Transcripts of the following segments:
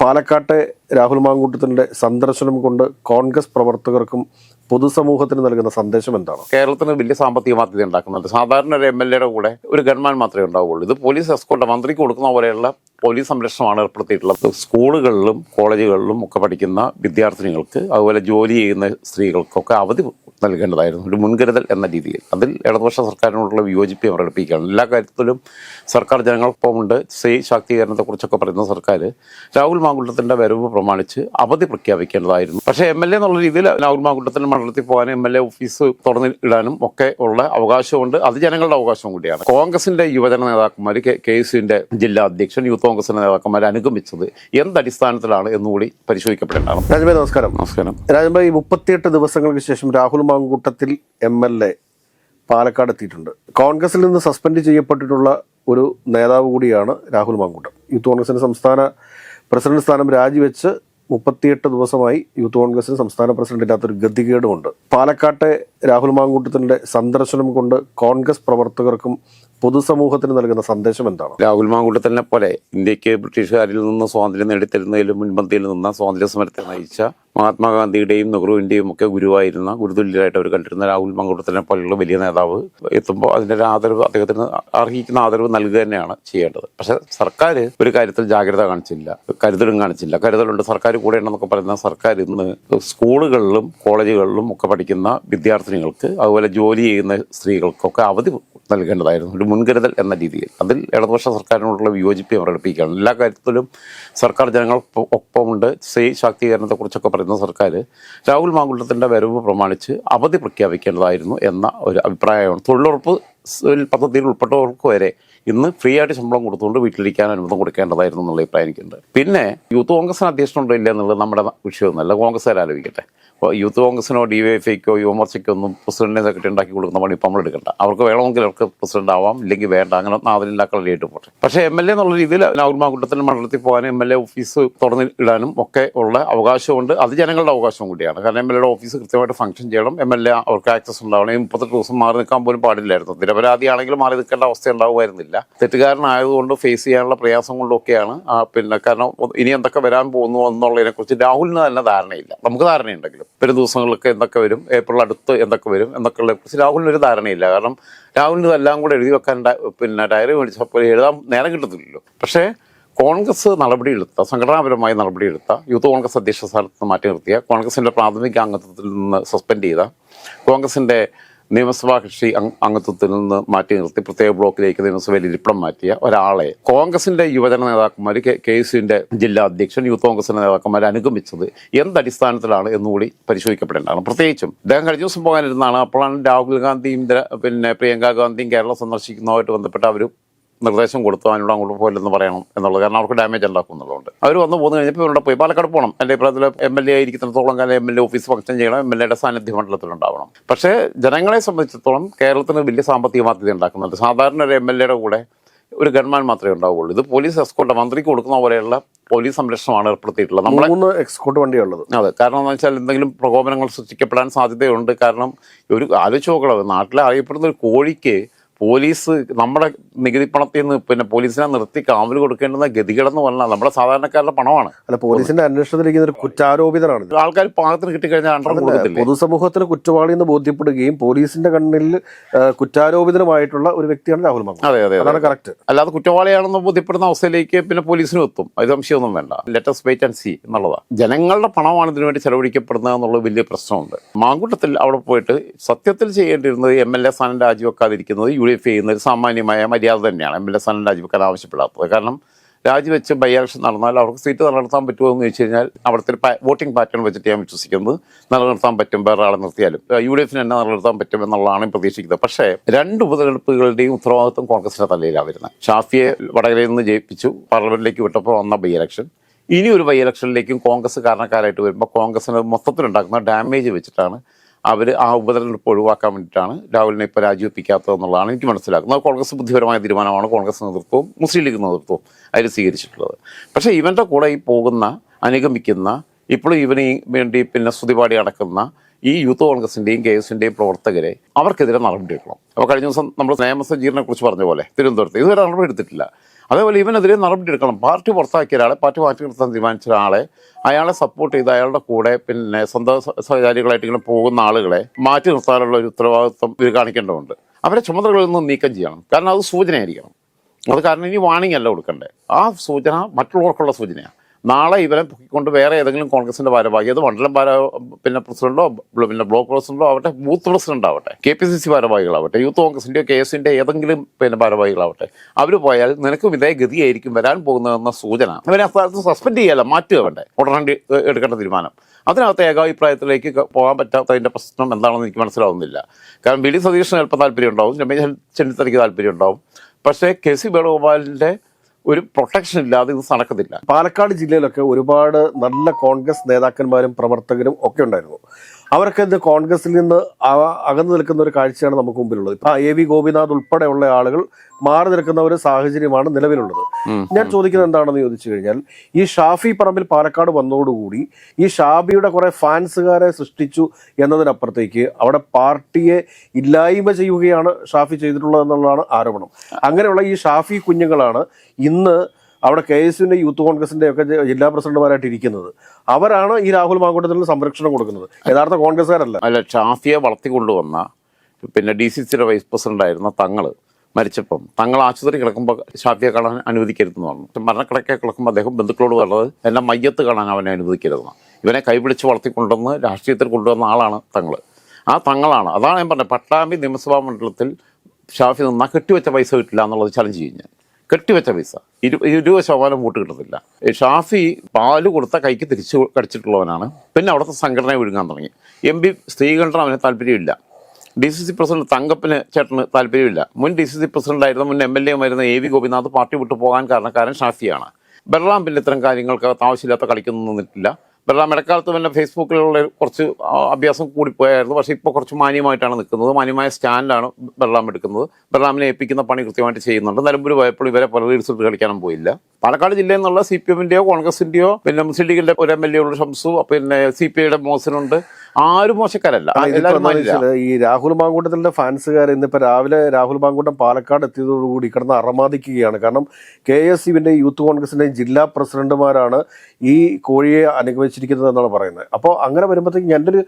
പാലക്കാട്ടെ രാഹുൽ മാങ്കൂട്ടത്തിന്റെ സന്ദർശനം കൊണ്ട് കോൺഗ്രസ് പ്രവർത്തകർക്കും പൊതുസമൂഹത്തിന് നൽകുന്ന സന്ദേശം എന്താണ്? കേരളത്തിന് വലിയ സാമ്പത്തിക ബാധ്യത ഉണ്ടാക്കുന്നുണ്ട്. സാധാരണ ഒരു എം എൽ എയുടെ കൂടെ ഒരു ഗൺമാൻ മാത്രമേ ഉണ്ടാവുകയുള്ളൂ. ഇത് പോലീസ് എസ്കോട്ട് മന്ത്രിക്ക് കൊടുക്കുന്ന പോലെയുള്ള പോലീസ് സംരക്ഷണമാണ് ഏർപ്പെടുത്തിയിട്ടുള്ളത്. സ്കൂളുകളിലും കോളേജുകളിലും ഒക്കെ പഠിക്കുന്ന വിദ്യാർത്ഥിനികൾക്ക് അതുപോലെ ജോലി ചെയ്യുന്ന സ്ത്രീകൾക്കൊക്കെ അവധി നൽകേണ്ടതായിരുന്നു. ഒരു മുൻകരുതൽ എന്ന രീതിയിൽ. അതിൽ ഇടതുപക്ഷ സർക്കാരിനോടുള്ള വിയോജിപ്പ് പ്രകടിപ്പിക്കുകയാണ്. എല്ലാ കാര്യത്തിലും സർക്കാർ ജനങ്ങൾക്കൊപ്പമുണ്ട്. സ്ത്രീ ശാക്തീകരണത്തെക്കുറിച്ചൊക്കെ പറയുന്ന സർക്കാർ രാഹുൽ മാങ്കുട്ടത്തിന്റെ വരവ് പ്രമാണിച്ച് അവധി പ്രഖ്യാപിക്കേണ്ടതായിരുന്നു. പക്ഷേ എം എൽ എ എന്നുള്ള രീതിയിൽ രാഹുൽ മാങ്കുട്ടത്തിന് മണ്ഡലത്തിൽ പോകാനും എം എൽ എ ഓഫീസ് തുറന്ന് ഇടാനും ഒക്കെ ഉള്ള അവകാശമുണ്ട്. അത് ജനങ്ങളുടെ അവകാശം കൂടിയാണ്. കോൺഗ്രസിന്റെ യുവജന നേതാക്കന്മാർ കെ യുസിന്റെ ജില്ലാ അധ്യക്ഷൻ യൂത്ത് കോൺഗ്രസിന്റെ നേതാക്കന്മാർ അനുഗമിച്ചത് എന്തടിസ്ഥാനത്തിലാണ് എന്നുകൂടി പരിശോധിക്കപ്പെടേണ്ടതാണ്. രാജഭായ് നമസ്കാരം. നമസ്കാരം. രാജഭായ് മുപ്പത്തിയെട്ട് ദിവസങ്ങൾക്ക് ശേഷം Rahul Mankoottathil M L A Palakkad എത്തിയിട്ടുണ്ട്. കോൺഗ്രസിൽ നിന്ന് സസ്പെൻഡ് ചെയ്യപ്പെട്ടിട്ടുള്ള ഒരു നേതാവ് കൂടിയാണ് രാഹുൽ മാങ്കൂട്ടം. യൂത്ത് കോൺഗ്രസിന്റെ സംസ്ഥാന പ്രസിഡന്റ് സ്ഥാനം രാജിവെച്ച് മുപ്പത്തിയെട്ട് ദിവസമായി യൂത്ത് കോൺഗ്രസിന് സംസ്ഥാന പ്രസിഡന്റില്ലാത്തൊരു ഗതികേടുമുണ്ട്. പാലക്കാട്ടെ രാഹുൽ മാങ്കൂട്ടത്തിന്റെ സന്ദർശനം കൊണ്ട് കോൺഗ്രസ് പ്രവർത്തകർക്കും പൊതുസമൂഹത്തിന് നൽകുന്ന സന്ദേശം എന്താണ്? രാഹുൽ മാങ്കുട്ടത്തിനെ പോലെ ഇന്ത്യയ്ക്ക് ബ്രിട്ടീഷുകാരിൽ നിന്ന് സ്വാതന്ത്ര്യം നേടിത്തരുന്നതിലും മുൻപന്തിയിൽ നിന്ന് സ്വാതന്ത്ര്യ സമരത്തെ നയിച്ച മഹാത്മാഗാന്ധിയുടെയും നെഹ്റുവിന്റെയും ഒക്കെ ഗുരുവായിരുന്ന ഗുരുതുല്യരായിട്ട് അവർ കണ്ടിരുന്ന രാഹുൽ മങ്കുടത്തിനെ പോലെയുള്ള വലിയ നേതാവ് എത്തുമ്പോൾ അതിന്റെ ആദരവ് അദ്ദേഹത്തിന് അർഹിക്കുന്ന ആദരവ് നൽകുക തന്നെയാണ് ചെയ്യേണ്ടത്. പക്ഷേ സർക്കാർ ഒരു കാര്യത്തിൽ ജാഗ്രത കാണിച്ചില്ല കരുതലും കാണിച്ചില്ല. കരുതലുണ്ട് സർക്കാർ കൂടെ ഉണ്ടെന്നൊക്കെ പറയുന്ന സർക്കാർ ഇന്ന് സ്കൂളുകളിലും കോളേജുകളിലും ഒക്കെ പഠിക്കുന്ന വിദ്യാർത്ഥിനികൾക്ക് അതുപോലെ ജോലി ചെയ്യുന്ന സ്ത്രീകൾക്കൊക്കെ അവധി നൽകേണ്ടതായിരുന്നു. ഒരു മുൻകരുതൽ എന്ന രീതിയിൽ. അതിൽ ഇടതുപക്ഷ സർക്കാരിനോടുള്ള വിയോജിപ്പ് പ്രകടിപ്പിക്കുകയാണ്. എല്ലാ കാര്യത്തിലും സർക്കാർ ജനങ്ങൾ ജനങ്ങൾക്കൊപ്പമുണ്ട് സ്ത്രീ ശാക്തീകരണത്തെക്കുറിച്ചൊക്കെ പറയുന്ന സർക്കാർ രാഹുൽ മാങ്കുട്ടത്തിന്റെ വരവ് പ്രമാണിച്ച് അവധി പ്രഖ്യാപിക്കേണ്ടതായിരുന്നു എന്ന ഒരു അഭിപ്രായമാണ്. തൊഴിലുറപ്പ് പദ്ധതിയിൽ ഉൾപ്പെട്ടവർക്ക് വരെ ഇന്ന് ഫ്രീ ആയിട്ട് ശമ്പളം കൊടുത്തുകൊണ്ട് വീട്ടിലിരിക്കാൻ അനുമതി കൊടുക്കേണ്ടതായിരുന്നു എന്നുള്ള അഭിപ്രായം എനിക്കുണ്ട്. പിന്നെ യൂത്ത് കോൺഗ്രസിന് അധ്യക്ഷനുണ്ടോ ഇല്ല എന്നുള്ളത് നമ്മുടെ വിഷയമൊന്നുമല്ല. കോൺഗ്രസ്സുകാർ ആലോചിക്കട്ടെ. യൂത്ത് കോൺഗ്രസിനോ ഡി വൈ എഫ് ഐക്കോ യുവമോർച്ചയ്ക്കോ ഒന്നും പ്രസിഡന്റിനെ സെക്രട്ടറി ഉണ്ടാക്കി കൊടുക്കുന്ന പണി ഇപ്പം നമ്മൾ എടുക്കണ്ട. അവർക്ക് വേണമെങ്കിൽ അവർക്ക് പ്രസിഡന്റ് ആവാം ഇല്ലെങ്കിൽ വേണ്ട. അങ്ങനെ നാവിലില്ലാ കളരിയായിട്ട് പോട്ടെ. പക്ഷേ എം എൽ എ എന്നുള്ള രീതിയിൽ രാഹുൽ മാങ്കുട്ടത്തിന് മണ്ഡലത്തിൽ പോകാനും എം എൽ എ ഓഫീസ് തുറന്ന് ഇടാനും ഒക്കെ ഉള്ള അവകാശമുണ്ട്. അത് ജനങ്ങളുടെ അവകാശം കൂടിയാണ്. കാരണം എം എൽ എയുടെ ഓഫീസ് കൃത്യമായിട്ട് ഫംഗ്ഷൻ ചെയ്യണം. എം എൽ എ അവർക്ക് ആക്സസ് ഉണ്ടാവണം. ഈ മുപ്പത്തെട്ട് ദിവസം മാറി നിൽക്കാൻ പോലും പാടില്ലായിരുന്നു. നിരപരാധിയാണെങ്കിലും മാറി നിൽക്കേണ്ട അവസ്ഥ ഉണ്ടാവുമായിരുന്നില്ല. തെറ്റുകാരനായതുകൊണ്ട് ഫേസ് ചെയ്യാനുള്ള പ്രയാസം കൊണ്ടൊക്കെയാണ്. പിന്നെ കാരണം ഇനി എന്തൊക്കെ വരാൻ പോകുന്നു എന്നുള്ളതിനെക്കുറിച്ച് രാഹുലിന് തന്നെ ധാരണയില്ല. നമുക്ക് ധാരണയുണ്ടെങ്കിലും. വരും ദിവസങ്ങളിലൊക്കെ എന്തൊക്കെ വരും ഏപ്രിൽ അടുത്ത് എന്തൊക്കെ വരും എന്നൊക്കെയുള്ള കുറിച്ച് രാഹുലിന് ഒരു ധാരണയില്ല. കാരണം രാഹുലിന് ഇതെല്ലാം കൂടെ എഴുതി വെക്കാൻ പിന്നെ ഡയറി മേടിച്ചപ്പോൾ എഴുതാൻ നേരം കിട്ടത്തില്ലല്ലോ. പക്ഷേ കോൺഗ്രസ് നടപടിയെടുത്ത സംഘടനാപരമായി നടപടിയെടുത്ത യൂത്ത് കോൺഗ്രസ് അധ്യക്ഷ സ്ഥാനത്ത് നിന്ന് മാറ്റി നിർത്തിയ കോൺഗ്രസിന്റെ പ്രാഥമിക അംഗത്വത്തിൽ നിന്ന് സസ്പെൻഡ് ചെയ്ത കോൺഗ്രസിന്റെ നിയമസഭാ കക്ഷി അംഗ- അംഗത്വത്തിൽ നിന്ന് മാറ്റി നിർത്തി പ്രത്യേക ബ്ലോക്കിലേക്ക് നിയമസഭയിൽ ഇരിപ്പിടം മാറ്റിയ ഒരാളെ കോൺഗ്രസിന്റെ യുവജന നേതാക്കന്മാർ കെ എസ് ജില്ലാ അധ്യക്ഷൻ യൂത്ത് കോൺഗ്രസിന്റെ നേതാക്കന്മാർ അനുഗമിച്ചത് എന്തടിസ്ഥാനത്തിലാണ് എന്നുകൂടി പരിശോധിക്കപ്പെടേണ്ടതാണ്. പ്രത്യേകിച്ചും അദ്ദേഹം കഴിഞ്ഞ ദിവസം പോകാനിരുന്നാണ് അപ്പോഴാണ് രാഹുൽ ഗാന്ധിയും പിന്നെ പ്രിയങ്ക ഗാന്ധിയും കേരളം സന്ദർശിക്കുന്നതുമായിട്ട് ബന്ധപ്പെട്ട് അവർ നിർദ്ദേശം കൊടുത്തു അതിനോട് അങ്ങോട്ട് പോയില്ലെന്ന് പറയണം എന്നുള്ളത്. കാരണം അവർക്ക് ഡാമേജ് ഉണ്ടാക്കും എന്നുള്ളതുകൊണ്ട് അവർ വന്ന് പോന്നു കഴിഞ്ഞപ്പോൾ ഇവരുടെ പോയി. പാലക്കാട് പോകണം എന്റെ അഭിപ്രായത്തിൽ എം എൽ എ ആയിരിക്കുന്നിടത്തോളം കാലം M L A office function ചെയ്യണം. എം എൽ എയുടെ സാന്നിധ്യ മണ്ഡലത്തിലുണ്ടാവണം പക്ഷേ ജനങ്ങളെ സംബന്ധിച്ചിടത്തോളം കേരളത്തിന് വലിയ സാമ്പത്തിക ബാധ്യത ഉണ്ടാക്കുന്നുണ്ട്. സാധാരണ ഒരു എം എൽ എയുടെ കൂടെ ഒരു ഗൺമാൻ മാത്രമേ ഉണ്ടാവുകയുള്ളൂ. ഇത് പോലീസ് എസ്കോട്ട് മന്ത്രിക്ക് കൊടുക്കുന്ന പോലെയുള്ള പോലീസ് സംരക്ഷണമാണ് ഏർപ്പെടുത്തിയിട്ടുള്ളത്. നമ്മൾ മൂന്ന് എക്സ്കോട്ട് വണ്ടിയുള്ളത് അതെ. കാരണം എന്ന് വെച്ചാൽ എന്തെങ്കിലും പ്രകോപനങ്ങൾ സൃഷ്ടിക്കപ്പെടാൻ സാധ്യതയുണ്ട്. കാരണം ഒരു ആലോചിച്ച് നോക്കണം. നാട്ടിലെ അറിയപ്പെടുന്ന ഒരു കോഴിക്ക് പോലീസ് നമ്മുടെ നികുതി പണത്തിൽ നിന്ന് പിന്നെ പോലീസിനെ നിർത്തി കാവൽ കൊടുക്കേണ്ടുന്ന ഗതികളെന്ന് പറഞ്ഞാൽ നമ്മുടെ സാധാരണക്കാരുടെ പണമാണ്. അല്ല പോലീസിന്റെ അന്വേഷണത്തിലിരിക്കുന്ന ഒരു കുറ്റാരോപിതനാണ് ആൾക്കാർ പാകത്തിന് കിട്ടിക്കഴിഞ്ഞാൽ അണ്ടർ കൊടുക്കത്തില്ലേ? പൊതുസമൂഹത്തിന് കുറ്റവാളി എന്ന് ബോധ്യപ്പെടുകയും പോലീസിന്റെ കണ്ണിൽ കുറ്റാരോപിതനുമായിട്ടുള്ള ഒരു വ്യക്തിയാണ് രാഹുൽ മാങ്കൂട്ടം. അതെ അതെ അതെ അതാണ് കറക്റ്റ് അല്ലാതെ കുറ്റവാളിയാണെന്ന് ബോധ്യപ്പെടുന്ന അവസ്ഥയിലേക്ക് പിന്നെ പോലീസിനും എത്തും. അത് സംശയമൊന്നും വേണ്ട. ലെറ്റസ് വെയിറ്റ് ആൻഡ് സി എന്നുള്ളതാണ് ജനങ്ങളുടെ പണമാണ് ഇതിനു വേണ്ടി ചെലവഴിക്കപ്പെടുന്നത് എന്നുള്ള വലിയ പ്രശ്നമുണ്ട്. മാങ്കൂട്ടത്തിൽ അവിടെ പോയിട്ട് സത്യത്തിൽ ചെയ്യേണ്ടിയിരുന്നത് എം എൽ എ സ്ഥാനം രാജിവെക്കാതിരിക്കുന്നത് യു എഫ് ചെയ്യുന്ന ഒരു സാമാന്യമായ മര്യാദ തന്നെയാണ് എം എൽ എ സ്ഥാനം രാജിവെക്കാൻ ആവശ്യപ്പെടാത്തത്. കാരണം രാജിവെച്ച് ബൈ ഇലക്ഷൻ നടന്നാൽ അവർക്ക് സീറ്റ് നിലനിർത്താൻ പറ്റുമോ എന്ന് ചോദിച്ചു കഴിഞ്ഞാൽ അവിടുത്തെ വോട്ടിംഗ് പാറ്റേൺ വെച്ചിട്ട് ഞാൻ വിശ്വസിക്കുന്നത് നിലനിർത്താൻ പറ്റും വേറെ ആളെ നിർത്തിയാലും. യു ഡി എഫിന് തന്നെ നിലനിർത്താൻ പറ്റും എന്നുള്ളതാണ് പ്രതീക്ഷിക്കുന്നത്. പക്ഷേ രണ്ട് ഉപതെരഞ്ഞെടുപ്പുകളുടെയും ഉത്തരവാദിത്വം കോൺഗ്രസിന്റെ തലയിലാണ് വരുന്നത്. ഷാഫിയെ വടകരയിൽ നിന്ന് ജയിപ്പിച്ചു പാർലമെന്റിലേക്ക് വിട്ടപ്പോൾ വന്ന ബൈ ഇലക്ഷൻ. ഇനി ഒരു ബൈ ഇലക്ഷനിലേക്കും കോൺഗ്രസ് കാരണക്കാരായിട്ട് വരുമ്പോൾ കോൺഗ്രസിന് മൊത്തത്തിലുണ്ടാക്കുന്ന ഡാമേജ് വെച്ചിട്ടാണ് അവർ ആ ഉപതെരഞ്ഞെടുപ്പ് ഒഴിവാക്കാൻ വേണ്ടിയിട്ടാണ് രാഹുലിനെ ഇപ്പോൾ രാജിവെപ്പിക്കാത്തത് എന്നുള്ളതാണ് എനിക്ക് മനസ്സിലാക്കുന്നത്. കോൺഗ്രസ് ബുദ്ധിപരമായ തീരുമാനമാണ് കോൺഗ്രസ് നേതൃത്വവും മുസ്ലിം ലീഗ് നേതൃത്വവും അതിൽ സ്വീകരിച്ചിട്ടുള്ളത്. പക്ഷേ ഇവന്റെ കൂടെ ഈ പോകുന്ന അനുഗമിക്കുന്ന ഇപ്പോഴും ഇവന് വേണ്ടി പിന്നെ സ്തുതിപാടി അടക്കുന്ന ഈ യൂത്ത് കോൺഗ്രസിന്റെയും കെ എസിന്റെയും പ്രവർത്തകരെ അവർക്കെതിരെ നടപടി എടുക്കണം അപ്പോൾ കഴിഞ്ഞ ദിവസം നമ്മൾ നിയമസജ്ജീകരണത്തെ കുറിച്ച് പറഞ്ഞ പോലെ തിരുവനന്തപുരത്ത്. ഇതുവരെ നടപടി എടുത്തിട്ടില്ല. അതേപോലെ ഇവനെതിരെ നടപടി എടുക്കണം. പാർട്ടി പുറത്താക്കിയ ഒരാളെ പാർട്ടി മാറ്റി നിർത്താൻ തീരുമാനിച്ച ഒരാളെ അയാളെ സപ്പോർട്ട് ചെയ്ത് അയാളുടെ കൂടെ പിന്നെ സ്വന്തം സഹചാരികളായിട്ട് ഇങ്ങനെ പോകുന്ന ആളുകളെ മാറ്റി നിർത്താനുള്ള ഒരു ഉത്തരവാദിത്വം ഇവർ കാണിക്കേണ്ടതുണ്ട്. അവരെ ചുമതലകളിൽ നിന്ന് നീക്കം ചെയ്യണം. കാരണം അത് സൂചനയായിരിക്കണം. അത് കാരണം ഇനി വാണിംഗ് അല്ല കൊടുക്കണ്ടേ. ആ സൂചന മറ്റുള്ളവർക്കുള്ള സൂചനയാണ് നാളെ ഇവരെ പൊക്കിക്കൊണ്ട് വേറെ ഏതെങ്കിലും കോൺഗ്രസിന്റെ ഭാരവാഹി അത് മണ്ഡലം ഭാര പിന്നെ പ്രസിഡന്റോ പിന്നെ ബ്ലോക്ക് പ്രസിഡന്റോ ആവട്ടെ ബൂത്ത് പ്രസിഡന്റ് ആവട്ടെ കെ പി സി സി ഭാരവാഹികളാവട്ടെ യൂത്ത് കോൺഗ്രസിന്റെയോ കെ എസിന്റെ ഏതെങ്കിലും പിന്നെ ഭാരവാഹികളാവട്ടെ അവർ പോയാൽ നിനക്കും ഇതേ ഗതിയായിരിക്കും വരാൻ പോകുന്നതെന്ന സൂചന. അവരെ ആ സ്ഥലത്ത് സസ്പെൻഡ് ചെയ്യല്ല മാറ്റുക വേണ്ടേ ഉടനടി എടുക്കേണ്ട തീരുമാനം. അതിനകത്ത് ഏകാഭിപ്രായത്തിലേക്ക് പോകാൻ പറ്റാത്തതിന്റെ പ്രശ്നം എന്താണെന്ന് എനിക്ക് മനസ്സിലാവുന്നില്ല. കാരണം ബി ഡി സതീഷിന് ചിലപ്പോൾ താല്പര്യം ഉണ്ടാവും രമേശ് ചെന്നിത്തലയ്ക്ക് താല്പര്യം ഉണ്ടാവും പക്ഷേ കെ സി വേണുഗോപാലിന്റെ ഒരു പ്രൊട്ടക്ഷൻ ഇല്ലാതെ ഇത് നടക്കത്തില്ല പാലക്കാട് ജില്ലയിലൊക്കെ ഒരുപാട് നല്ല കോൺഗ്രസ് നേതാക്കന്മാരും പ്രവർത്തകരും ഒക്കെ ഉണ്ടായിരുന്നു. അവരൊക്കെ ഇത് കോൺഗ്രസിൽ നിന്ന് അകന്നു നിൽക്കുന്ന ഒരു കാഴ്ചയാണ് നമുക്ക് മുമ്പിലുള്ളത്. ഇപ്പം എ വി ഗോപിനാഥ് ഉൾപ്പെടെയുള്ള ആളുകൾ മാറി നിൽക്കുന്ന ഒരു സാഹചര്യമാണ് നിലവിലുള്ളത്. ഞാൻ ചോദിക്കുന്നത് എന്താണെന്ന് ചോദിച്ചു കഴിഞ്ഞാൽ ഈ ഷാഫി പറമ്പിൽ പാലക്കാട് വന്നതോടുകൂടി ഈ ഷാബിയുടെ കുറെ ഫാൻസുകാരെ സൃഷ്ടിച്ചു എന്നതിനപ്പുറത്തേക്ക് അവിടെ പാർട്ടിയെ ഇല്ലായ്മ ചെയ്യുകയാണ് ഷാഫി ചെയ്തിട്ടുള്ളത് എന്നുള്ളതാണ് ആരോപണം. അങ്ങനെയുള്ള ഈ ഷാഫി കുഞ്ഞുങ്ങളാണ് ഇന്ന് അവിടെ കെ എസ് യുവിന്റെ യൂത്ത് കോൺഗ്രസിന്റെ ഒക്കെ ജില്ലാ പ്രസിഡന്റുമാരായിട്ട് ഇരിക്കുന്നത്. അവരാണ് ഈ രാഹുൽ മാങ്കൂട്ടത്തിന് സംരക്ഷണം കൊടുക്കുന്നത്. യഥാർത്ഥ കോൺഗ്രസ്സുകാരല്ല. അല്ല ഷാഫിയെ വളർത്തിക്കൊണ്ടുവന്ന പിന്നെ ഡി സി സിയുടെ വൈസ് പ്രസിഡന്റ് ആയിരുന്ന തങ്ങൾ മരിച്ചപ്പം. തങ്ങൾ ആശുപത്രി കിടക്കുമ്പോൾ ഷാഫിയെ കാണാൻ അനുവദിക്കരുതെന്ന് പറഞ്ഞു. മരണക്കിടക്കെ കിടക്കുമ്പോൾ അദ്ദേഹം ബന്ധുക്കളോട് പറഞ്ഞത് എന്നെ മയ്യത്ത് കാണാൻ അവനെ അനുവദിക്കരുതെന്ന്. ഇവനെ കൈപിടിച്ച് വളർത്തിക്കൊണ്ടുവന്ന് രാഷ്ട്രീയത്തിൽ കൊണ്ടുവന്ന ആളാണ് തങ്ങൾ. ആ തങ്ങളാണ്. അതാണ് ഞാൻ പറഞ്ഞത്. പട്ടാമ്പി നിയമസഭാ മണ്ഡലത്തിൽ ഷാഫി നിന്നാൽ കെട്ടിവെച്ച പൈസ കിട്ടില്ല എന്നുള്ളത് ചലഞ്ച് ചെയ്യും ഞാൻ. കെട്ടിവെച്ച പൈസ. ഇരു ഇരുപത് ശതമാനം വോട്ട് കിട്ടത്തില്ല. ഷാഫി പാൽ കൊടുത്ത കൈക്ക് തിരിച്ചു കടിച്ചിട്ടുള്ളവനാണ്. പിന്നെ അവിടുത്തെ സംഘടനയെ ഒഴുങ്ങാൻ തുടങ്ങി. എം പി സ്ത്രീകളുടെ അവന് താല്പര്യമില്ല. ഡി സി സി പ്രസിഡന്റ് തങ്കപ്പന് ചേട്ടന് താല്പര്യമില്ല. മുൻ ഡി സി സി പ്രസിഡന്റായിരുന്ന മുൻ എം എൽ എമായിരുന്ന എ വി ഗോപിനാഥ് പാർട്ടി വിട്ടു പോകാൻ കാരണക്കാരൻ ഷാഫിയാണ്. ബലറാം പിന്നെ ഇത്തരം കാര്യങ്ങൾക്ക് ആവശ്യമില്ലാത്ത കളിക്കുന്നു നിന്നിട്ടില്ല ബലറാം ഇടക്കാലത്ത് പിന്നെ ഫേസ്ബുക്കിലുള്ള കുറച്ച് അഭ്യാസം കൂടിപ്പോയായിരുന്നു. പക്ഷേ ഇപ്പോൾ കുറച്ച് മാന്യമായിട്ടാണ് നിൽക്കുന്നത്. മാന്യമായ സ്റ്റാൻഡാണ് ബലറാം എടുക്കുന്നത്. ബലറാമിനെ ഏൽപ്പിക്കുന്ന പണി കൃത്യമായിട്ട് ചെയ്യുന്നുണ്ട്. നിലമ്പൂർ പോയപ്പോൾ ഇവരെ പല റിസൾട്ട് കളിക്കാനും പോയില്ല. പാലക്കാട് ജില്ലയിൽ നിന്നുള്ള സി പി എമ്മിന്റെയോ കോൺഗ്രസിന്റെയോ പിന്നെ മുസ്ലിം ലീഗിന്റെ ഒരു എം എൽ എ ഉള്ള ഷംസു പിന്നെ സി പി ഐയുടെ മോഹസിനുണ്ട് ആരും മോശക്കാരല്ല. ഈ രാഹുൽ മാങ്കൂട്ടത്തിന്റെ ഫാൻസുകാർ ഇന്നിപ്പോ രാവിലെ രാഹുൽ മാങ്കൂട്ടം പാലക്കാട് എത്തിയതോടുകൂടി കിടന്ന് അറമാദിക്കുകയാണ്. കാരണം കെ എസ് യുവിന്റെ യൂത്ത് കോൺഗ്രസിന്റെയും ജില്ലാ പ്രസിഡന്റുമാരാണ് ഈ കോഴിയെ അനുഗമിച്ചിരിക്കുന്നത് എന്നാണ് പറയുന്നത്. അപ്പോൾ അങ്ങനെ വരുമ്പോഴത്തേക്ക് എന്റെ ഒരു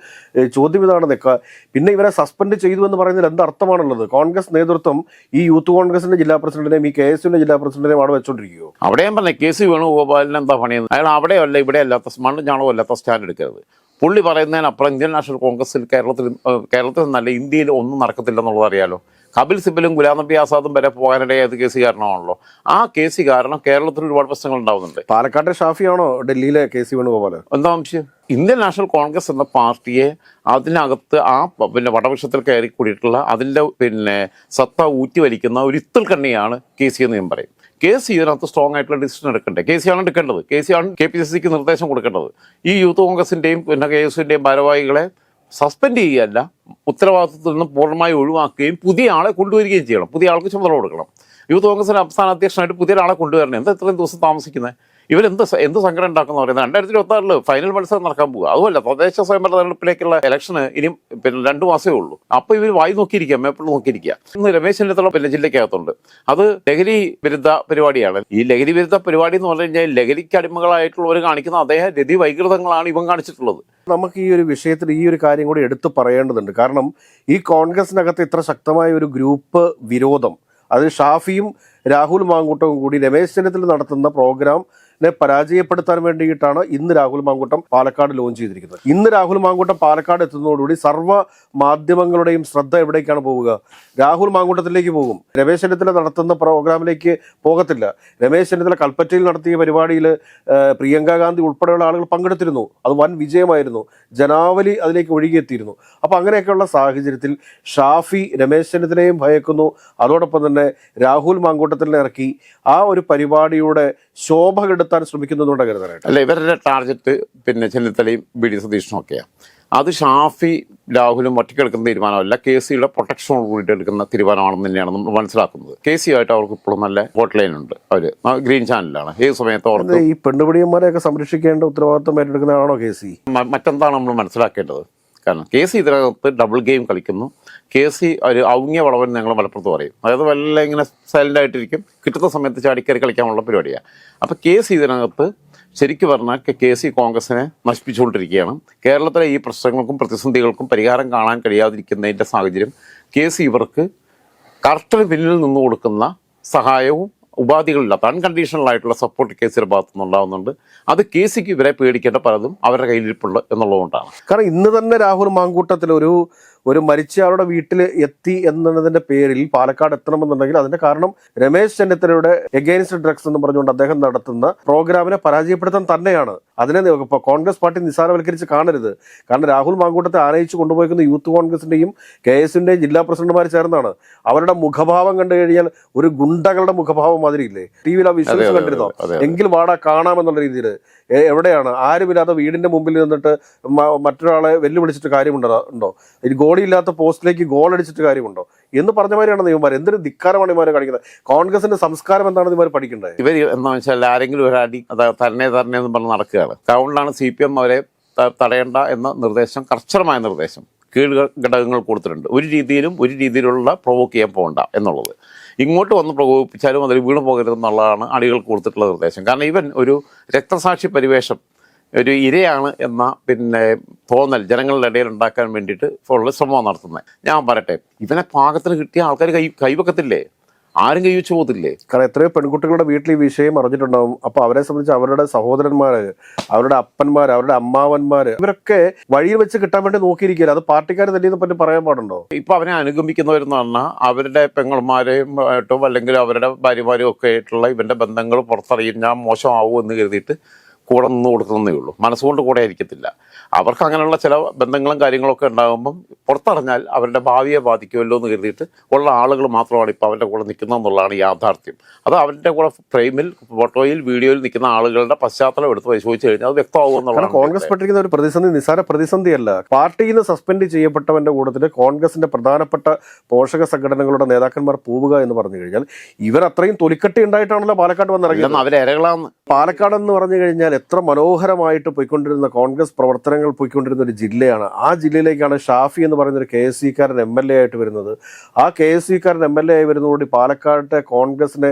ചോദ്യം ഇതാണ് നിൽക്കുക പിന്നെ ഇവരെ സസ്പെൻഡ് ചെയ്തു എന്ന് പറയുന്നതിൽ എന്ത് അർത്ഥമാണുള്ളത്? കോൺഗ്രസ് നേതൃത്വം ഈ യൂത്ത് കോൺഗ്രസിന്റെ ജില്ലാ പ്രസിഡന്റിനെയും ഈ കെ എസ് യുവിന്റെ ജില്ലാ പ്രസിഡന്റിനെയും അവിടെ വെച്ചോണ്ടിരിക്കുമോ അവിടെ ഞാൻ പറഞ്ഞ കെ സി വേണുഗോപാലിന് എന്താ പണിയെന്ന്? അയാൾ അവിടെയല്ല ഇവിടെ അല്ലാത്ത മണ്ണും അല്ലാത്ത സ്റ്റാൻഡ് എടുക്കരുത്. പുള്ളി പറയുന്നതിനപ്പുറം ഇന്ത്യൻ നാഷണൽ കോൺഗ്രസിൽ കേരളത്തിൽ കേരളത്തിൽ നിന്നല്ല ഇന്ത്യയിൽ ഒന്നും നടക്കത്തില്ല എന്നുള്ളത് അറിയാലോ. കപിൽ സിബലും ഗുലാം നബി ആസാദും വരെ പോകാനിടയായത് കെ സി കാരണമാണല്ലോ ആ കെ സി കാരണം കേരളത്തിൽ ഒരുപാട് പ്രശ്നങ്ങൾ ഉണ്ടാവുന്നുണ്ട്. പാലക്കാട്ടെ ഷാഫിയാണോ ഡൽഹിയിലെ കെ സി വേണുഗോപാൽ എന്താ സംശയം ഇന്ത്യൻ നാഷണൽ കോൺഗ്രസ് എന്ന പാർട്ടിയെ അതിനകത്ത് ആ പിന്നെ വടവൃക്ഷത്തിൽ കയറി കൂടിയിട്ടുള്ള അതിന്റെ പിന്നെ സത്ത ഊറ്റി വലിക്കുന്ന ഒരു ഇത്തൽ കണ്ണിയാണ് കെ സി എന്ന് ഞാൻ പറയും. കെ സി ഇതിനകത്ത് സ്ട്രോങ് ആയിട്ടുള്ള ഡിസിഷൻ എടുക്കണ്ടേ? കെ സി ആണ് എടുക്കേണ്ടത്. കെ സി ആണ് കെ പി സി സിക്ക് നിർദ്ദേശം കൊടുക്കേണ്ടത്. ഈ യൂത്ത് കോൺഗ്രസിന്റെയും പിന്നെ കെ എസ് യുവിന്റെയും ഭാരവാഹികളെ സസ്പെൻഡ് ചെയ്യുകയല്ല ഉത്തരവാദിത്തത്തിൽ നിന്ന് പൂർണമായി ഒഴിവാക്കുകയും പുതിയ ആളെ കൊണ്ടുവരികയും ചെയ്യണം. പുതിയ ആൾക്ക് ചുമതല കൊടുക്കണം. യൂത്ത് കോൺഗ്രസിന് സംസ്ഥാന അധ്യക്ഷനായിട്ട് പുതിയ ഒരാളെ കൊണ്ടുവരണം. എന്താ ഇത്രയും ദിവസം താമസിക്കുന്നത് ഇവരെന്ത് എന്ത് സങ്കടം ഉണ്ടാക്കുന്ന പറയുന്നത്? രണ്ടായിരത്തി ഇരുപത്തി ആറിൽ ഫൈനൽ മത്സരം നടക്കാൻ പോകുക അതുമല്ല തദ്ദേശ സ്വയംഭരണ തെരഞ്ഞെടുപ്പിലേക്കുള്ള ഇലക്ഷന് ഇനിയും പിന്നെ രണ്ട് മാസമേ ഉള്ളൂ. അപ്പൊ ഇവർ വായി നോക്കിയിരിക്കുക മേപ്പിൾ നോക്കിയിരിക്കുക. ഇന്ന് രമേശ് ചെന്നിത്തല പിന്നെ ജില്ലയ്ക്കകത്തുണ്ട് അത് ലഹരി വിരുദ്ധ പരിപാടിയാണ്. ഈ ലഹരി വിരുദ്ധ പരിപാടി എന്ന് പറഞ്ഞു കഴിഞ്ഞാൽ ലഹരിക്ക് അടിമകളായിട്ടുള്ളവർ കാണിക്കുന്ന അദ്ദേഹം രതി വൈകൃതങ്ങളാണ് ഇവൻ കാണിച്ചിട്ടുള്ളത്. നമുക്ക് ഈ ഒരു വിഷയത്തിൽ ഈ ഒരു കാര്യം കൂടി എടുത്തു പറയേണ്ടതുണ്ട്. കാരണം ഈ കോൺഗ്രസിനകത്ത് ഇത്ര ശക്തമായ ഒരു ഗ്രൂപ്പ് വിരോധം അത് ഷാഫിയും രാഹുൽ മാങ്കൂട്ടവും കൂടി രമേശ് ചെന്നിത്തല നടത്തുന്ന പ്രോഗ്രാമിനെ പരാജയപ്പെടുത്താൻ വേണ്ടിയിട്ടാണ് ഇന്ന് രാഹുൽ മാങ്കൂട്ടം പാലക്കാട് ലോഞ്ച് ചെയ്തിരിക്കുന്നത്. ഇന്ന് രാഹുൽ മാങ്കൂട്ടം പാലക്കാട് എത്തുന്നതോടുകൂടി സർവ മാധ്യമങ്ങളുടെയും ശ്രദ്ധ എവിടേക്കാണ് പോവുക? രാഹുൽ മാങ്കൂട്ടത്തിലേക്ക് പോകും. രമേശ് ചെന്നിത്തല നടത്തുന്ന പ്രോഗ്രാമിലേക്ക് പോകത്തില്ല. രമേശ് ചെന്നിത്തല കൽപ്പറ്റയിൽ നടത്തിയ പരിപാടിയിൽ പ്രിയങ്ക ഗാന്ധി ഉൾപ്പെടെയുള്ള ആളുകൾ പങ്കെടുത്തിരുന്നു. അത് വൻ വിജയമായിരുന്നു. ജനാവലി അതിലേക്ക് ഒഴുകിയെത്തിയിരുന്നു. അപ്പോൾ അങ്ങനെയൊക്കെയുള്ള സാഹചര്യത്തിൽ ഷാഫി രമേശ് ചെന്നിത്തലയും ഭയക്കുന്നു. അതോടൊപ്പം തന്നെ രാഹുൽ മാങ്കൂട്ടത്തിനെ ഇറക്കി ആ ഒരു പരിപാടിയുടെ ശോഭ കെടുത്താൻ ശ്രമിക്കുന്നുണ്ട് കരുതാനായിട്ട് അല്ല ഇവരുടെ ടാർഗറ്റ് പിന്നെ ചെന്നിത്തലയും ബി ഡി സതീഷനും ഒക്കെയാണ് അത് ഷാഫി രാഹുലും ഒറ്റയ്ക്കെടുക്കുന്ന തീരുമാനമല്ല കെ സിയുടെ പ്രൊട്ടക്ഷനോട് കൂടിയിട്ട് എടുക്കുന്ന തീരുമാനമാണെന്ന് തന്നെയാണ് നമ്മൾ മനസ്സിലാക്കുന്നത്. കെ സി ആയിട്ട് അവർക്ക് ഇപ്പോഴും നല്ല വോട്ട് ലൈൻ ഉണ്ട്. അവർ ഗ്രീൻ ചാനലാണ് ഏത് സമയത്ത് അവർക്ക് ഈ പെണ്ണുപിടിയന്മാരെയൊക്കെ സംരക്ഷിക്കേണ്ട ഉത്തരവാദിത്വം ഏറ്റെടുക്കുന്നതാണോ കെ സി? മറ്റെന്താണ് നമ്മൾ മനസ്സിലാക്കേണ്ടത്? കാരണം കെ സി ഇതിനകത്ത് ഡബിൾ ഗെയിം കളിക്കുന്നു. കെ സി ഒരു ഔങ്ങിയ വളവൻ ഞങ്ങൾ മലപ്പുറത്ത് പറയും. അതായത് വല്ല ഇങ്ങനെ സൈലന്റ് ആയിട്ടിരിക്കും. കിട്ടുന്ന സമയത്ത് ചാടിക്കറി കളിക്കാനുള്ള പരിപാടിയാണ് അപ്പോൾ കെ സി ഇതിനകത്ത് ശരിക്കും പറഞ്ഞാൽ കെ സി കോൺഗ്രസിനെ നശിപ്പിച്ചുകൊണ്ടിരിക്കുകയാണ്. കേരളത്തിലെ ഈ പ്രശ്നങ്ങൾക്കും പ്രതിസന്ധികൾക്കും പരിഹാരം കാണാൻ കഴിയാതിരിക്കുന്നതിന്റെ സാഹചര്യം കെ സി ഇവർക്ക് കറക്റ്റിന് പിന്നിൽ നിന്ന് കൊടുക്കുന്ന സഹായവും ഉപാധികളില്ലാത്ത അൺകണ്ടീഷണലായിട്ടുള്ള സപ്പോർട്ട് കേസിന്റെ ഭാഗത്തു നിന്നുണ്ടാവുന്നുണ്ട് അത് കെ സിക്ക് ഇവരെ പേടിക്കേണ്ട പലതും അവരുടെ കയ്യിലിരിപ്പുള്ള എന്നുള്ളതുകൊണ്ടാണ്. കാരണം ഇന്ന് തന്നെ രാഹുൽ മാങ്കൂട്ടത്തിൽ ഒരു ഒരു മരിച്ചയാളുടെ വീട്ടിൽ എത്തി എന്നതിന്റെ പേരിൽ പാലക്കാട് എത്തണമെന്നുണ്ടെങ്കിൽ അതിന്റെ കാരണം രമേശ് ചെന്നിത്തലയുടെ എഗെയിൻസ്റ്റ് ഡ്രഗ്സ് എന്ന് പറഞ്ഞുകൊണ്ട് അദ്ദേഹം നടത്തുന്ന പ്രോഗ്രാമിനെ പരാജയപ്പെടുത്താൻ തന്നെയാണ്. അതിനെ ഇപ്പോൾ ഇപ്പൊ കോൺഗ്രസ് പാർട്ടി നിസ്സാരവൽക്കരിച്ച് കാണരുത്. കാരണം രാഹുൽ മാങ്കൂട്ടത്തെ ആനയിച്ച് കൊണ്ടുപോയിരിക്കുന്ന യൂത്ത് കോൺഗ്രസിന്റെയും കെ എസിന്റെയും ജില്ലാ പ്രസിഡന്റുമാർ ചേർന്നാണ്. അവരുടെ മുഖഭാവം കണ്ടു കഴിഞ്ഞാൽ ഒരു ഗുണ്ടകളുടെ മുഖഭാവം മാതിരി ഇല്ലേ ടി വിയിൽ ആ വിശ്വാസം കണ്ടിരുന്നോ. എങ്കിൽ വാടാ കാണാമെന്നുള്ള രീതിയിൽ. എവിടെയാണ്? ആരുമില്ലാത്ത വീടിന്റെ മുമ്പിൽ നിന്നിട്ട് മറ്റൊരാളെ വെല്ലുവിളിച്ചിട്ട് കാര്യമുണ്ടോ? ഉണ്ടോ? ഇനി ഗോളിയില്ലാത്ത പോസ്റ്റിലേക്ക് ഗോൾ അടിച്ചിട്ട് കാര്യമുണ്ടോ? എന്ന് പറഞ്ഞ മാതിരിയാണ് നിയമന്മാർ എന്തൊരു ധിക്കാരമാണ് ഇവന്മാരെ കാണിക്കുന്നത്? കോൺഗ്രസിന്റെ സംസ്കാരം എന്താണെന്ന് ഇവർ പഠിക്കേണ്ടത് ഇവർ എന്താ വെച്ചാൽ ആരെങ്കിലും ഒരു അടി തന്നെ തന്നെ എന്ന് പറഞ്ഞ് നടക്കുകയാണ്. അതുകൊണ്ടാണ് സി പി എം അവരെ തടയേണ്ട തടയണ്ട എന്ന നിർദ്ദേശം കർശനമായ നിർദ്ദേശം കീഴ് ഘടകങ്ങൾ കൊടുത്തിട്ടുണ്ട്. ഒരു രീതിയിലും ഒരു രീതിയിലുള്ള പ്രൊവോക്ക് ചെയ്യാൻ പോകണ്ട എന്നുള്ളത്. ഇങ്ങോട്ട് വന്ന് പ്രകോപിപ്പിച്ചാലും അതിൽ വീണു പോകരുതെന്നുള്ളതാണ് അണികൾക്ക് കൊടുത്തിട്ടുള്ള നിർദ്ദേശം. കാരണം ഇവൻ ഒരു രക്തസാക്ഷി പരിവേഷം ഒരു ഇരയാണ് എന്ന പിന്നെ തോന്നൽ ജനങ്ങളുടെ ഇടയിൽ ഉണ്ടാക്കാൻ വേണ്ടിയിട്ട് ഉള്ള ശ്രമം നടത്തുന്നത്. ഞാൻ പറയട്ടെ ഇവനെ പാകത്തിന് കിട്ടിയ ആൾക്കാർ കൈ കൈവക്കത്തില്ലേ? ആരും കൈവച്ചു പോകത്തില്ലേ? കാരണം എത്രയോ പെൺകുട്ടികളുടെ വീട്ടിൽ ഈ വിഷയം അറിഞ്ഞിട്ടുണ്ടാവും. അപ്പൊ അവരെ സംബന്ധിച്ച് അവരുടെ സഹോദരന്മാര് അവരുടെ അപ്പന്മാര് അവരുടെ അമ്മാവന്മാര് ഇവരൊക്കെ വഴിയിൽ വെച്ച് കിട്ടാൻ വേണ്ടി നോക്കിയിരിക്കില്ല അത് പാർട്ടിക്കാർ തന്നെ പറ്റി പറയാൻ പാടുണ്ടോ? ഇപ്പൊ അവനെ അനുഗമിക്കുന്നവരെന്ന് പറഞ്ഞാൽ അവരുടെ പെങ്ങളുമാരെയും ആയിട്ടും അല്ലെങ്കിൽ അവരുടെ ഭാര്യമാരും ഒക്കെ ആയിട്ടുള്ള ഇവന്റെ ബന്ധങ്ങൾ പുറത്തറിയുന്ന മോശമാവും എന്ന് കരുതിയിട്ട് കൂടെ നിന്ന് കൊടുക്കുന്നേ ഉള്ളൂ. മനസ്സുകൊണ്ട് കൂടെ ആയിരിക്കത്തില്ല അവർക്ക് അങ്ങനെയുള്ള ചില ബന്ധങ്ങളും കാര്യങ്ങളൊക്കെ ഉണ്ടാകുമ്പം പുറത്തറിഞ്ഞാൽ അവരുടെ ഭാവിയെ ബാധിക്കുമല്ലോ എന്ന് കരുതിയിട്ട് ഉള്ള ആളുകൾ മാത്രമാണ് ഇപ്പോൾ അവന്റെ കൂടെ നിൽക്കുന്നത് എന്നുള്ളതാണ് യാഥാർത്ഥ്യം. അത് അവന്റെ കൂടെ ഫ്രെയിമിൽ ഫോട്ടോയിൽ വീഡിയോയിൽ നിൽക്കുന്ന ആളുകളുടെ പശ്ചാത്തലം എടുത്ത് പരിശോധിച്ച് കഴിഞ്ഞാൽ അത് വ്യക്തമാകും എന്നുള്ളതാണ് കോൺഗ്രസ് പെട്ടിരിക്കുന്ന ഒരു പ്രതിസന്ധി നിസാര പ്രതിസന്ധിയല്ല. പാർട്ടിയിൽ നിന്ന് സസ്പെൻഡ് ചെയ്യപ്പെട്ടവന്റെ കൂട്ടത്തിൽ കോൺഗ്രസിന്റെ പ്രധാനപ്പെട്ട പോഷക സംഘടനകളുടെ നേതാക്കന്മാർ പോവുക എന്ന് പറഞ്ഞു കഴിഞ്ഞാൽ ഇവർ അത്രയും തൊലിക്കട്ടി ഉണ്ടായിട്ടാണല്ലോ പാലക്കാട് വന്നിറങ്ങിയത്. അവരെ ഇരകളാന്ന്. പാലക്കാട് എന്ന് പറഞ്ഞു കഴിഞ്ഞാൽ എത്ര മനോഹരമായിട്ട് പോയിക്കൊണ്ടിരുന്ന കോൺഗ്രസ് പ്രവർത്തനങ്ങൾ പോയിക്കൊണ്ടിരുന്ന ഒരു ജില്ലയാണ്. ആ ജില്ലയിലേക്കാണ് ഷാഫി എന്ന് പറയുന്ന ഒരു കെ എസ് സിക്കാരൻ എം എൽ എ ആയിട്ട് വരുന്നത്. ആ കെ എസ് സിക്കാരൻ എം എൽ എ ആയി വരുന്നതോടുകൂടി പാലക്കാട്ടെ കോൺഗ്രസിനെ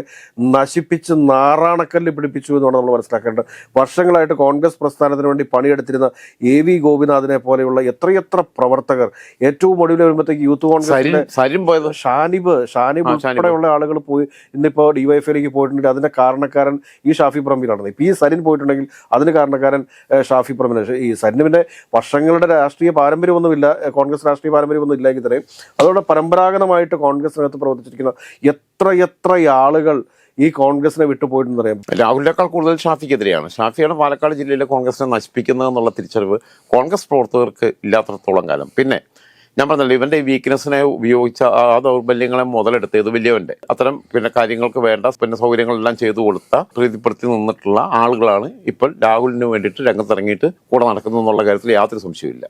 നശിപ്പിച്ച് നാറാണക്കല്ല് പിടിപ്പിച്ചു എന്നാണ് നമ്മൾ മനസ്സിലാക്കേണ്ടത്. വർഷങ്ങളായിട്ട് കോൺഗ്രസ് പ്രസ്ഥാനത്തിന് വേണ്ടി പണിയെടുത്തിരുന്ന എ വി ഗോപിനാഥിനെ പോലെയുള്ള എത്രയെത്ര പ്രവർത്തകർ ഏറ്റവും ഒടുവിൽ വരുമ്പോഴത്തേക്ക് യൂത്ത് കോൺഗ്രസ് ഷാനിബ് ഷാനിബ് ഉൾപ്പെടെയുള്ള ആളുകൾ പോയി ഇന്നിപ്പോ ഡിവൈഫിലേക്ക് പോയിട്ടുണ്ടെങ്കിൽ അതിന്റെ കാരണക്കാരൻ ഈ ഷാഫി പ്രമ്പിലാണ് ഇപ്പൊ ഈ സരിൻ പോയിട്ടുണ്ടെങ്കിൽ അതിന് കാരണക്കാരൻ ഷാഫി പറമ്പിലാണ് ഈ സരിന് പിന്നെ വർഷങ്ങളുടെ രാഷ്ട്രീയ പാരമ്പര്യമൊന്നുമില്ല കോൺഗ്രസ് രാഷ്ട്രീയ പാരമ്പര്യമൊന്നും ഇല്ലെങ്കിൽ തന്നെ അതോടെ പരമ്പരാഗതമായിട്ട് കോൺഗ്രസിനകത്ത് പ്രവർത്തിച്ചിരിക്കുന്ന എത്ര എത്ര ആളുകൾ ഈ കോൺഗ്രസിനെ വിട്ടുപോയിട്ടെന്ന് പറയാം രാഹുലിനേക്കാൾ കൂടുതൽ ഷാഫിക്കെതിരെയാണ്. ഷാഫിയാണ് പാലക്കാട് ജില്ലയിലെ കോൺഗ്രസിനെ നശിപ്പിക്കുന്നത് എന്നുള്ള തിരിച്ചറിവ് കോൺഗ്രസ് പ്രവർത്തകർക്ക് ഇല്ലാത്തടത്തോളം കാലം. പിന്നെ ഞാൻ പറഞ്ഞല്ലോ ഇവന്റെ ഈ വീക്ക്നെസ്സിനെ ഉപയോഗിച്ച ആ ദൗർബല്യങ്ങളെ മുതലെടുത്തത് വലിയവന്റെ. അത്തരം പിന്നെ കാര്യങ്ങൾക്ക് വേണ്ട പിന്നെ സൗകര്യങ്ങളെല്ലാം ചെയ്തു കൊടുത്ത പ്രീതിപ്പെടുത്തി നിന്നിട്ടുള്ള ആളുകളാണ് ഇപ്പോൾ രാഹുലിന് വേണ്ടിയിട്ട് രംഗത്തിറങ്ങിയിട്ട് കൂടെ നടക്കുന്നു എന്നുള്ള കാര്യത്തിൽ യാതൊരു സംശയവുമില്ല.